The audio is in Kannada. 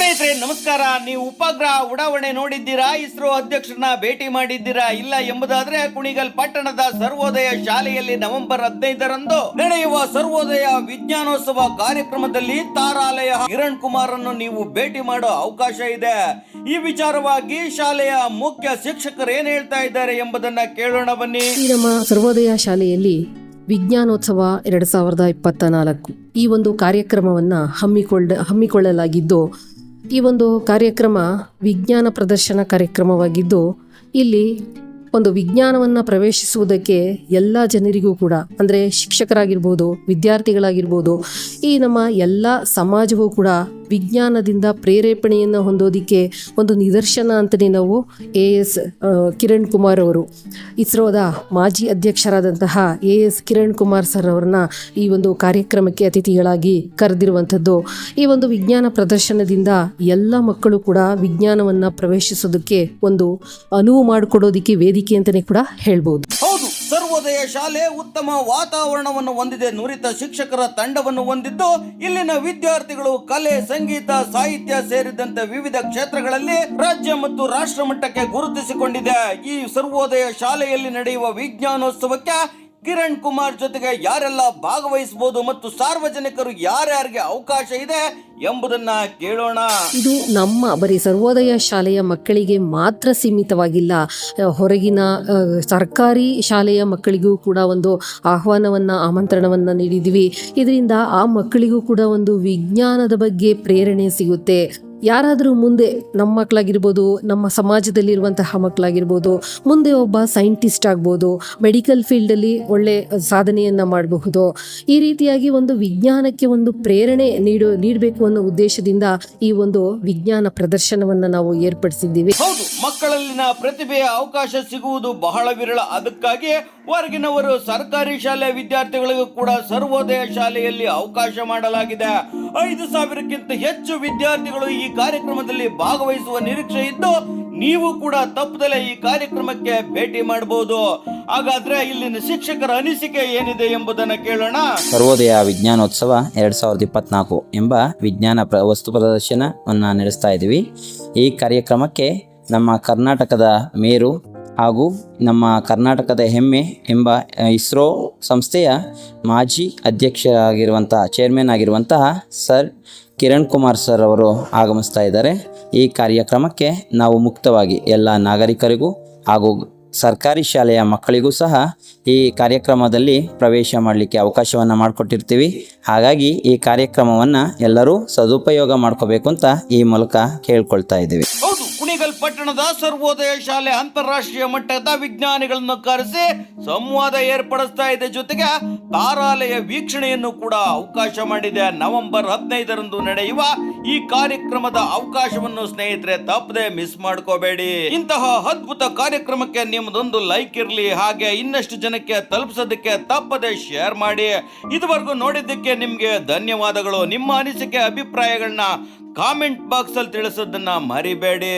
ಸ್ನೇಹಿತರೆ, ನಮಸ್ಕಾರ. ನೀವು ಉಪಗ್ರಹ ಉಡಾವಣೆ ನೋಡಿದ್ದೀರಾ? ಇಸ್ರೋ ಅಧ್ಯಕ್ಷರನ್ನ ಭೇಟಿ ಮಾಡಿದ್ದೀರಾ? ಇಲ್ಲ ಎಂಬುದಾದ್ರೆ ಕುಣಿಗಲ್ ಪಟ್ಟಣದ ಸರ್ವೋದಯ ಶಾಲೆಯಲ್ಲಿ ನವೆಂಬರ್ ಹದಿನೈದರಂದು ನಡೆಯುವ ಸರ್ವೋದಯ ವಿಜ್ಞಾನೋತ್ಸವ ಕಾರ್ಯಕ್ರಮದಲ್ಲಿ ತಾರಾಲಯ ಕಿರಣ್ ಕುಮಾರ್ ನೀವು ಭೇಟಿ ಮಾಡೋ ಅವಕಾಶ ಇದೆ. ಈ ವಿಚಾರವಾಗಿ ಶಾಲೆಯ ಮುಖ್ಯ ಶಿಕ್ಷಕರು ಏನ್ ಹೇಳ್ತಾ ಇದ್ದಾರೆ ಎಂಬುದನ್ನ ಕೇಳೋಣ ಬನ್ನಿ. ನಮ್ಮ ಸರ್ವೋದಯ ಶಾಲೆಯಲ್ಲಿ ವಿಜ್ಞಾನೋತ್ಸವ ಎರಡು ಸಾವಿರದ ಇಪ್ಪತ್ತ ನಾಲ್ಕು ಈ ಒಂದು ಕಾರ್ಯಕ್ರಮವನ್ನು ಹಮ್ಮಿಕೊಳ್ಳ ಹಮ್ಮಿಕೊಳ್ಳಲಾಗಿದ್ದು ಈ ಒಂದು ಕಾರ್ಯಕ್ರಮ ವಿಜ್ಞಾನ ಪ್ರದರ್ಶನ ಕಾರ್ಯಕ್ರಮವಾಗಿದ್ದು ಇಲ್ಲಿ ಒಂದು ವಿಜ್ಞಾನವನ್ನು ಪ್ರವೇಶಿಸುವುದಕ್ಕೆ ಎಲ್ಲ ಜನರಿಗೂ ಕೂಡ, ಅಂದರೆ ಶಿಕ್ಷಕರಾಗಿರ್ಬೋದು, ವಿದ್ಯಾರ್ಥಿಗಳಾಗಿರ್ಬೋದು, ಈ ನಮ್ಮ ಎಲ್ಲ ಸಮಾಜವೂ ಕೂಡ ವಿಜ್ಞಾನದಿಂದ ಪ್ರೇರೇಪಣೆಯನ್ನು ಹೊಂದೋದಿಕ್ಕೆ ಒಂದು ನಿದರ್ಶನ ಅಂತಲೇ ನಾವು ಎ ಎಸ್ ಕಿರಣ್ ಕುಮಾರ್ ಅವರು, ಇಸ್ರೋದ ಮಾಜಿ ಅಧ್ಯಕ್ಷರಾದಂತಹ A S Kiran Kumar sir ಅವರನ್ನ ಈ ಒಂದು ಕಾರ್ಯಕ್ರಮಕ್ಕೆ ಅತಿಥಿಗಳಾಗಿ ಕರೆದಿರುವಂಥದ್ದು. ಈ ಒಂದು ವಿಜ್ಞಾನ ಪ್ರದರ್ಶನದಿಂದ ಎಲ್ಲ ಮಕ್ಕಳು ಕೂಡ ವಿಜ್ಞಾನವನ್ನು ಪ್ರವೇಶಿಸೋದಕ್ಕೆ ಒಂದು ಅನುವು ಮಾಡಿಕೊಡೋದಕ್ಕೆ ವೇದಿಕೆ ಅಂತಲೇ ಕೂಡ ಹೇಳ್ಬಹುದು ಹೌದು, ಸರ್ವೋದಯ ಶಾಲೆ ಉತ್ತಮ ವಾತಾವರಣವನ್ನು ಹೊಂದಿದೆ. ನುರಿತ ಶಿಕ್ಷಕರ ತಂಡವನ್ನು ಹೊಂದಿದ್ದು, ಇಲ್ಲಿನ ವಿದ್ಯಾರ್ಥಿಗಳು ಕಲೆ, ಸಂಗೀತ, ಸಾಹಿತ್ಯ ಸೇರಿದಂತೆ ವಿವಿಧ ಕ್ಷೇತ್ರಗಳಲ್ಲಿ ರಾಜ್ಯ ಮತ್ತು ರಾಷ್ಟ್ರ ಮಟ್ಟಕ್ಕೆ ಗುರುತಿಸಿಕೊಂಡಿದೆ. ಈ ಸರ್ವೋದಯ ಶಾಲೆಯಲ್ಲಿ ನಡೆಯುವ ವಿಜ್ಞಾನೋತ್ಸವಕ್ಕೆ ಕಿರಣ್ ಕುಮಾರ್ ಜೊತೆಗೆ ಯಾರೆಲ್ಲ ಭಾಗವಹಿಸಬಹುದು ಮತ್ತು ಸಾರ್ವಜನಿಕರು ಯಾರ್ಯಾರಿಗೆ ಅವಕಾಶ ಇದೆ ಎಂಬುದನ್ನ ಕೇಳೋಣ. ಇದು ನಮ್ಮ ಬರೀ ಸರ್ವೋದಯ ಶಾಲೆಯ ಮಕ್ಕಳಿಗೆ ಮಾತ್ರ ಸೀಮಿತವಾಗಿಲ್ಲ. ಹೊರಗಿನ ಸರ್ಕಾರಿ ಶಾಲೆಯ ಮಕ್ಕಳಿಗೂ ಕೂಡ ಒಂದು ಆಹ್ವಾನವನ್ನು, ಆಮಂತ್ರಣವನ್ನು ನೀಡಿದ್ವಿ. ಇದರಿಂದ ಆ ಮಕ್ಕಳಿಗೂ ಕೂಡ ಒಂದು ವಿಜ್ಞಾನದ ಬಗ್ಗೆ ಪ್ರೇರಣೆ ಸಿಗುತ್ತೆ. ಯಾರಾದರೂ ಮುಂದೆ ನಮ್ಮ ಮಕ್ಕಳಾಗಿರ್ಬೋದು, ನಮ್ಮ ಸಮಾಜದಲ್ಲಿರುವಂತಹ ಮಕ್ಕಳಾಗಿರ್ಬೋದು, ಮುಂದೆ ಒಬ್ಬ ಸೈಂಟಿಸ್ಟ್ ಆಗ್ಬೋದು, ಮೆಡಿಕಲ್ ಫೀಲ್ಡಲ್ಲಿ ಒಳ್ಳೆ ಸಾಧನೆಯನ್ನು ಮಾಡಬಹುದು. ಈ ರೀತಿಯಾಗಿ ಒಂದು ವಿಜ್ಞಾನಕ್ಕೆ ಒಂದು ಪ್ರೇರಣೆ ನೀಡು, ನೀಡಬೇಕು ಅನ್ನೋ ಉದ್ದೇಶದಿಂದ ಈ ಒಂದು ವಿಜ್ಞಾನ ಪ್ರದರ್ಶನವನ್ನು ನಾವು ಏರ್ಪಡಿಸಿದ್ದೀವಿ. ಹೌದು, ಮಕ್ಕಳಲ್ಲಿನ ಪ್ರತಿಭೆಯ ಅವಕಾಶ ಸಿಗುವುದು ಬಹಳ ವಿರಳ. ಅದಕ್ಕಾಗಿ ಹೊರಗಿನವರು ಸರ್ಕಾರಿ ಶಾಲೆ ವಿದ್ಯಾರ್ಥಿಗಳಿಗೂ ಕೂಡ ಸರ್ವೋದಯ ಶಾಲೆಯಲ್ಲಿ ಅವಕಾಶ ಮಾಡಲಾಗಿದೆ. ಐದು ಸಾವಿರಕ್ಕಿಂತ ಹೆಚ್ಚು ವಿದ್ಯಾರ್ಥಿಗಳು ಈ ಕಾರ್ಯಕ್ರಮದಲ್ಲಿ ಭಾಗವಹಿಸುವ ನಿರೀಕ್ಷೆ ಇದ್ದು ನೀವು ಕೂಡ ತಪ್ಪದಲ್ಲೇ ಈ ಕಾರ್ಯಕ್ರಮಕ್ಕೆ ಭೇಟಿ ಮಾಡಬಹುದು. ಹಾಗಾದ್ರೆ ಇಲ್ಲಿನ ಶಿಕ್ಷಕರ ಅನಿಸಿಕೆ ಏನಿದೆ ಎಂಬುದನ್ನು ಕೇಳೋಣ. ಸರ್ವೋದಯ ವಿಜ್ಞಾನೋತ್ಸವ ಎರಡು ಸಾವಿರದ ಇಪ್ಪತ್ನಾಲ್ಕು ಎಂಬ ವಿಜ್ಞಾನ ಪ್ರ, ವಸ್ತು ಪ್ರದರ್ಶನವನ್ನು ನಡೆಸ್ತಾ ಇದ್ದೀವಿ. ಈ ಕಾರ್ಯಕ್ರಮಕ್ಕೆ ನಮ್ಮ ಕರ್ನಾಟಕದ ಮೇರು ಹಾಗೂ ನಮ್ಮ ಕರ್ನಾಟಕದ ಹೆಮ್ಮೆ ಎಂಬ ಇಸ್ರೋ ಸಂಸ್ಥೆಯ ಮಾಜಿ ಅಧ್ಯಕ್ಷರಾಗಿರುವಂಥ ಚೇರ್ಮನ್ ಆಗಿರುವಂತಹ ಸರ್ ಕಿರಣ್ ಕುಮಾರ್ ಸರ್ ಅವರು ಆಗಮಿಸ್ತಾ ಇದ್ದಾರೆ. ಈ ಕಾರ್ಯಕ್ರಮಕ್ಕೆ ನಾವು ಮುಕ್ತವಾಗಿ ಎಲ್ಲ ನಾಗರಿಕರಿಗೂ ಹಾಗೂ ಸರ್ಕಾರಿ ಶಾಲೆಯ ಮಕ್ಕಳಿಗೂ ಸಹ ಈ ಕಾರ್ಯಕ್ರಮದಲ್ಲಿ ಪ್ರವೇಶ ಮಾಡಲಿಕ್ಕೆ ಅವಕಾಶವನ್ನು ಮಾಡಿಕೊಟ್ಟಿರ್ತೀವಿ. ಹಾಗಾಗಿ ಈ ಕಾರ್ಯಕ್ರಮವನ್ನು ಎಲ್ಲರೂ ಸದುಪಯೋಗ ಮಾಡ್ಕೋಬೇಕು ಅಂತ ಈ ಮೂಲಕ ಕೇಳ್ಕೊಳ್ತಾ ಇದ್ದೀವಿ. ಕುಣಿಗಲ್ ಪಟ್ಟಣದ ಸರ್ವೋದಯ ಶಾಲೆ ಅಂತಾರಾಷ್ಟ್ರೀಯ ಮಟ್ಟದ ವಿಜ್ಞಾನಿಗಳನ್ನು ಕರೆಸಿ ಸಂವಾದ ಏರ್ಪಡಿಸ್ತಾ ಇದೆ ಜೊತೆಗೆ ತಾರಾಲಯ ವೀಕ್ಷಣೆಯನ್ನು ಕೂಡ ಅವಕಾಶ ಮಾಡಿದೆ. ನವೆಂಬರ್ ಹದಿನೈದರಂದು ನಡೆಯುವ ಈ ಕಾರ್ಯಕ್ರಮದ ಅವಕಾಶವನ್ನು ಸ್ನೇಹಿತರೆ ತಪ್ಪದೆ ಮಿಸ್ ಮಾಡ್ಕೋಬೇಡಿ. ಇಂತಹ ಅದ್ಭುತ ಕಾರ್ಯಕ್ರಮಕ್ಕೆ ನಿಮ್ಮದೊಂದು ಲೈಕ್ ಇರಲಿ, ಹಾಗೆ ಇನ್ನಷ್ಟು ಜನಕ್ಕೆ ತಲುಪಿಸೋದಕ್ಕೆ ತಪ್ಪದೆ ಶೇರ್ ಮಾಡಿ. ಇದುವರೆಗೂ ನೋಡಿದ್ದಕ್ಕೆ ನಿಮ್ಗೆ ಧನ್ಯವಾದಗಳು. ನಿಮ್ಮ ಅನಿಸಿಕೆ, ಅಭಿಪ್ರಾಯಗಳನ್ನ ಕಾಮೆಂಟ್ ಬಾಕ್ಸ್ ಅಲ್ಲಿ ತಿಳಿಸೋದನ್ನ ಮರಿಬೇಡಿ.